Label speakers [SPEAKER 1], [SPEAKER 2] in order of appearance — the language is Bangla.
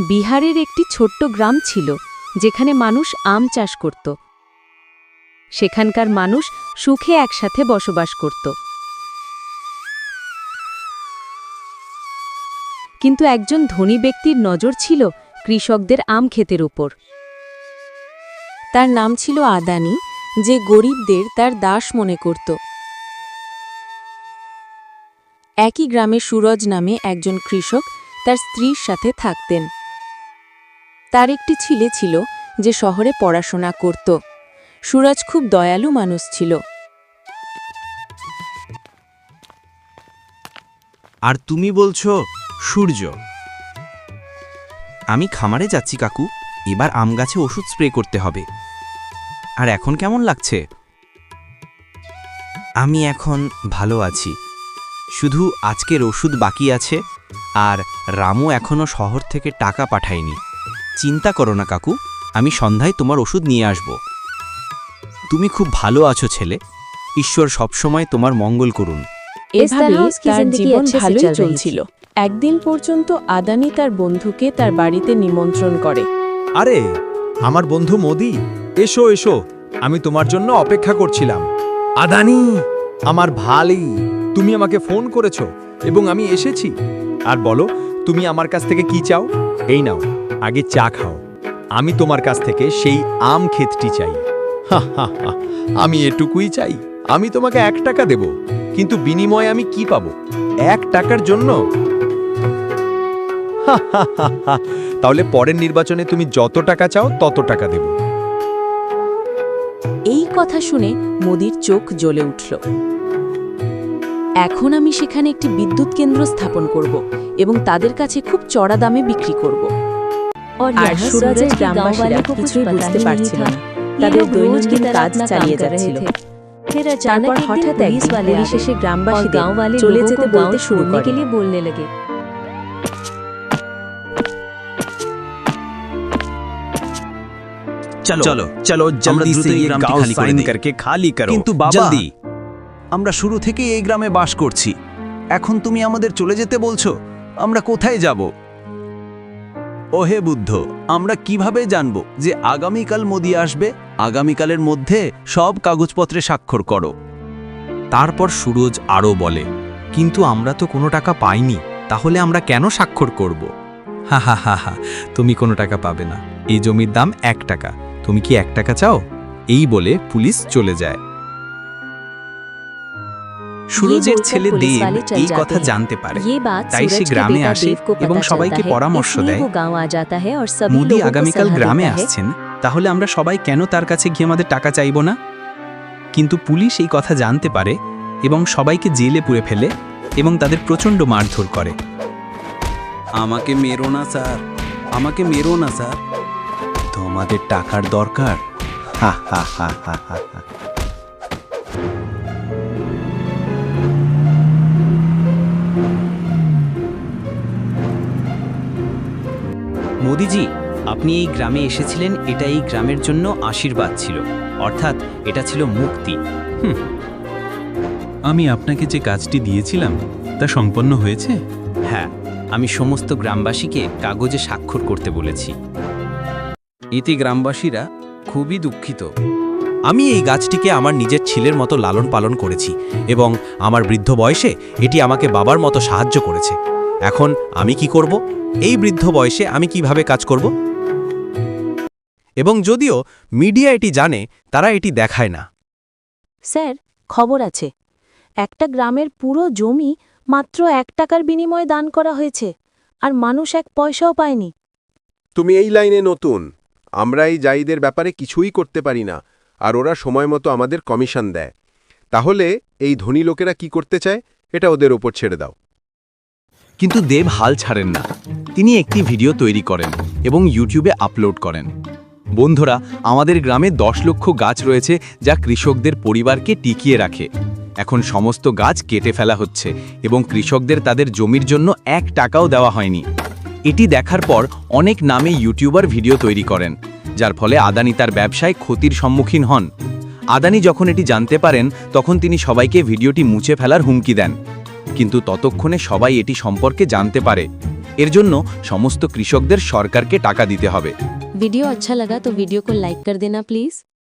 [SPEAKER 1] বিহারের একটি ছোট্ট গ্রাম ছিল, যেখানে মানুষ আম চাষ করত। সেখানকার মানুষ সুখে একসাথে বসবাস করত। কিন্তু একজন ধনী ব্যক্তির নজর ছিল কৃষকদের আম ক্ষেতের উপর। তার নাম ছিল আদানি, যে গরিবদের তার দাস মনে করত। একই গ্রামে সুরজ নামে একজন কৃষক তার স্ত্রীর সাথে থাকতেন। তার একটি ছেলে ছিল যে শহরে পড়াশোনা করত। সুরজ খুব দয়ালু মানুষ ছিল।
[SPEAKER 2] আর তুমি বলছো, সূর্য। আমি খামারে যাচ্ছি, কাকু। এবার আম গাছে ওষুধ স্প্রে করতে হবে। আর এখন কেমন লাগছে? আমি এখন ভালো আছি। শুধু আজকের ওষুধ বাকি আছে, আর রামু এখনও শহর থেকে টাকা পাঠায়নি। চিন্তা করো না কাকু। আমি সন্ধ্যায় তোমার ওষুধ নিয়ে আসব। তুমি খুব ভালো আছো ছেলে। ঈশ্বর সবসময় তোমার মঙ্গল করুন।
[SPEAKER 1] এভাবে তার জীবন ভালোই চলছিল। একদিন পর্যন্ত আদানি তার বন্ধুকে তার বাড়িতে নিমন্ত্রণ করে।
[SPEAKER 3] আরে আমার বন্ধু মোদি এসো এসো। আমি তোমার জন্য অপেক্ষা করছিলাম। আদানি আমার ভালি তুমি আমাকে ফোন করেছ এবং আমি এসেছি। আর বলো তুমি আমার কাছ থেকে কি চাও? এই নাও। আগে চা খাও। আমি তোমার কাছ থেকে সেই আম ক্ষেতটি চাই। আমি এটুকুই চাই। আমি তোমাকে এক টাকা দেব, কিন্তু বিনিময়ে আমি কি পাবো? এক টাকার জন্য। তাহলে পরের নির্বাচনে তুমি যত টাকা চাও, তত টাকা দেব।
[SPEAKER 1] এই কথা শুনে মোদির চোখ জ্বলে উঠল। এখন আমি সেখানে একটি বিদ্যুৎ কেন্দ্র স্থাপন করব এবং তাদের কাছে খুব চড়া দামে বিক্রি করব। আর সুরাজের গ্রামবাসীরা কিছুই বুঝতে পারছিল না। তাদের দৈনন্দিন কাজ চালিয়ে যাচ্ছিল। হঠাৎ চলে যেতে বলতে শুরু করে।
[SPEAKER 4] বলতে লাগে।
[SPEAKER 2] চলো
[SPEAKER 3] চলো চলো
[SPEAKER 2] জলদি খালি করে
[SPEAKER 3] খালি করো।
[SPEAKER 2] কিন্তু বাবা! আমরা শুরু থেকে এই গ্রামে বাস করছি। এখন তুমি আমাদের চলে যেতে বলছো? আমরা কোথায় যাব? ওহে বুদ্ধ, আমরা কীভাবে জানব যে আগামীকাল মোদি আসবে? আগামীকালের মধ্যে সব কাগজপত্রে স্বাক্ষর করো। তারপর সুরজ আরও বলে, কিন্তু আমরা তো কোনো টাকা পাইনি, তাহলে আমরা কেন স্বাক্ষর করব? হা হা হা হা, তুমি কোনো টাকা পাবে না। এই জমির দাম এক টাকা। তুমি কি এক টাকা চাও? এই বলে পুলিশ চলে যায়। সুরজের ছেলে দেব এই কথা জানতে পারে। তাই সে গ্রামে আসে এবং সবাইকে পরামর্শ দেয়। মোদী আগামীকাল গ্রামে আসছেন। তাহলে আমরা সবাই কেন তার কাছে গিয়ে আমাদের টাকা চাইব না? কিন্তু পুলিশ এই কথা জানতে পারে এবং সবাইকে জেলে পুরে ফেলে এবং তাদের প্রচণ্ড মারধর করে। আমাকে মেরো না স্যার। আমাকে মেরো না স্যার। তোমাদের টাকার দরকার। হা হা হা হা হা। মোদিজি, আপনি এই গ্রামে এসেছিলেন, এটা এই গ্রামের জন্য আশীর্বাদ ছিল। অর্থাৎ এটা ছিল মুক্তি।
[SPEAKER 5] আমি আপনাকে যে কাজটি দিয়েছিলাম, তা সম্পন্ন হয়েছে?
[SPEAKER 2] হ্যাঁ আমি সমস্ত গ্রামবাসীকে কাগজে স্বাক্ষর করতে বলেছি। এতে গ্রামবাসীরা খুবই দুঃখিত। আমি এই গাছটিকে আমার নিজের ছেলের মতো লালন পালন করেছি এবং আমার বৃদ্ধ বয়সে এটি আমাকে বাবার মতো সাহায্য করেছে। এখন আমি কি করব? এই বৃদ্ধ বয়সে আমি কীভাবে কাজ করব? এবং যদিও মিডিয়া এটি জানে তারা এটি দেখায় না।
[SPEAKER 1] স্যার খবর আছে। একটা গ্রামের পুরো জমি মাত্র এক টাকার বিনিময়ে দান করা হয়েছে আর মানুষ এক পয়সাও পায়নি।
[SPEAKER 6] তুমি এই লাইনে নতুন। আমরা এই জাইদের ব্যাপারে কিছুই করতে পারি না আর ওরা সময় মতো আমাদের কমিশন দেয়। তাহলে এই ধনী লোকেরা কি করতে চায় এটা ওদের ওপর ছেড়ে দাও।
[SPEAKER 3] কিন্তু দেব হাল ছাড়েন না। তিনি একটি ভিডিও তৈরি করেন এবং ইউটিউবে আপলোড করেন। বন্ধুরা, আমাদের গ্রামে দশ লক্ষ গাছ রয়েছে যা কৃষকদের পরিবারকে টিকিয়ে রাখে। এখন সমস্ত গাছ কেটে ফেলা হচ্ছে এবং কৃষকদের তাদের জমির জন্য এক টাকাও দেওয়া হয়নি। এটি দেখার পর অনেক নামে ইউটিউবার ভিডিও তৈরি করেন, যার ফলে আদানি তার ব্যবসায় ক্ষতির সম্মুখীন হন। আদানি যখন এটি জানতে পারেন, তখন তিনি সবাইকে ভিডিওটি মুছে ফেলার হুমকি দেন। কিন্তু ততক্ষণে সবাই এটি সম্পর্কে জানতে পারে
[SPEAKER 2] এর জন্য সমস্ত কৃষকদের সরকারকে টাকা দিতে হবে
[SPEAKER 4] वीडियो अच्छा लगा तो वीडियो को लाइक कर देना प्लीज